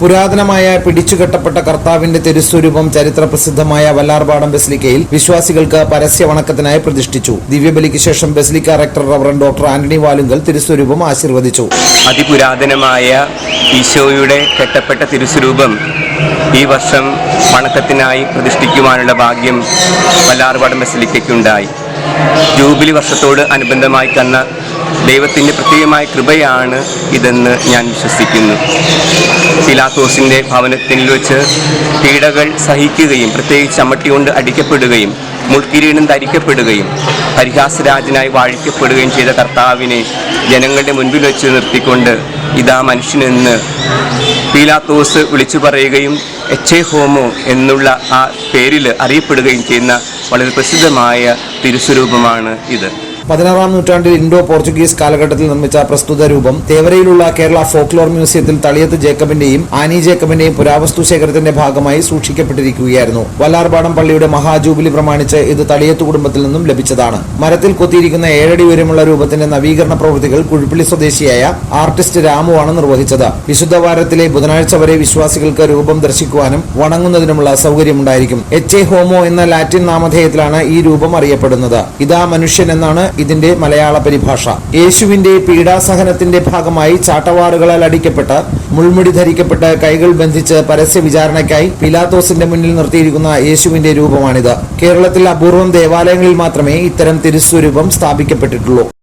പുരാതനമായ പിടിച്ചുകെട്ടപ്പെട്ട കർത്താവിന്റെ തിരുസ്വരൂപം ചരിത്രപ്രസിദ്ധമായ വല്ലാർപാടം ബസിലിക്കയിൽ വിശ്വാസികൾക്ക് പരസ്യ വണക്കത്തിനായി പ്രതിഷ്ഠിച്ചു. ദിവ്യബലിക്ക് ശേഷം basilica rector reverend doctor Antony Valunkal തിരുസ്വരൂപം ആശീർവദിച്ചു. അതിപുരാതനമായ ഈശോയുടെ കെട്ടപ്പെട്ട തിരുസ്വരൂപം ഈ വർഷം വണക്കത്തിനായി പ്രതിഷ്ഠിക്കുവാനുള്ള ഭാഗ്യം വല്ലാർപാടം ബെസ്ലിക്കയ്ക്കുണ്ടായി. ജൂബിലി വർഷത്തോട് അനുബന്ധമായി തന്ന ദൈവത്തിന്റെ പ്രത്യേകമായ കൃപയാണ് ഇതെന്ന് ഞാൻ വിശ്വസിക്കുന്നു. പിലാത്തോസിന്റെ ഭവനത്തിൽ വെച്ച് പീഡകൾ സഹിക്കുകയും പ്രത്യേകിച്ച് ചമ്മട്ടി കൊണ്ട് അടിക്കപ്പെടുകയും മുൾക്കിരീടം ധരിക്കപ്പെടുകയും പരിഹാസരാജനായി വാഴിക്കപ്പെടുകയും ചെയ്ത കർത്താവിനെ ജനങ്ങളുടെ മുൻപിൽ വെച്ച് നിർത്തിക്കൊണ്ട് ഇതാ മനുഷ്യനെന്ന് പീലാത്തോസ് വിളിച്ചു പറയുകയും എച്ച് എ ഹോമോ എന്നുള്ള ആ പേരിൽ അറിയപ്പെടുകയും ചെയ്യുന്ന വളരെ പ്രസിദ്ധമായ തിരുസ്വരൂപമാണ് ഇത്. പതിനാറാം നൂറ്റാണ്ടിൽ ഇൻഡോ പോർച്ചുഗീസ് കാലഘട്ടത്തിൽ നിർമ്മിച്ച പ്രസ്തുത രൂപം തേവരയിലുള്ള കേരള ഫോക്ലോർ മ്യൂസിയത്തിൽ തളിയത്ത് ജേക്കബിന്റെയും ആനി ജേക്കബിന്റെയും പുരാവസ്തു ശേഖരത്തിന്റെ ഭാഗമായി സൂക്ഷിക്കപ്പെട്ടിരിക്കുകയായിരുന്നു. വല്ലാർപാടം പള്ളിയുടെ മഹാജൂബിലി പ്രമാണിച്ച് ഇത് തളിയത്ത് കുടുംബത്തിൽ നിന്നും ലഭിച്ചതാണ്. മരത്തിൽ കൊത്തിയിരിക്കുന്ന ഏഴടി ഉയരമുള്ള രൂപത്തിന്റെ നവീകരണ പ്രവൃത്തികൾ കുഴിപ്പള്ളി സ്വദേശിയായ ആർട്ടിസ്റ്റ് രാമുവാണ് നിർവഹിച്ചത്. വിശുദ്ധ വാരത്തിലെ ബുധനാഴ്ച വരെ വിശ്വാസികൾക്ക് രൂപം ദർശിക്കുവാനും വണങ്ങുന്നതിനുമുള്ള സൗകര്യമുണ്ടായിരിക്കും. എച്ച് എ ഹോമോ എന്ന ലാറ്റിൻ നാമധേയത്തിലാണ് ഈ രൂപം അറിയപ്പെടുന്നത്. ഇതാ മനുഷ്യൻ എന്നാണ് ഇതിന്റെ മലയാള പരിഭാഷ. യേശുവിന്റെ പീഡാസഹനത്തിന്റെ ഭാഗമായി ചാട്ടവാറുകളാൽ അടിക്കപ്പെട്ട മുൾമുടി ധരിക്കപ്പെട്ട് കൈകൾ ബന്ധിച്ച് പരസ്യ വിചാരണയ്ക്കായി പിലാത്തോസിന്റെ മുന്നിൽ നിർത്തിയിരിക്കുന്ന യേശുവിന്റെ രൂപമാണിത്. കേരളത്തിൽ അപൂർവം ദേവാലയങ്ങളിൽ മാത്രമേ ഇത്തരം തിരുസ്വരൂപം സ്ഥാപിക്കപ്പെട്ടിട്ടുള്ളൂ.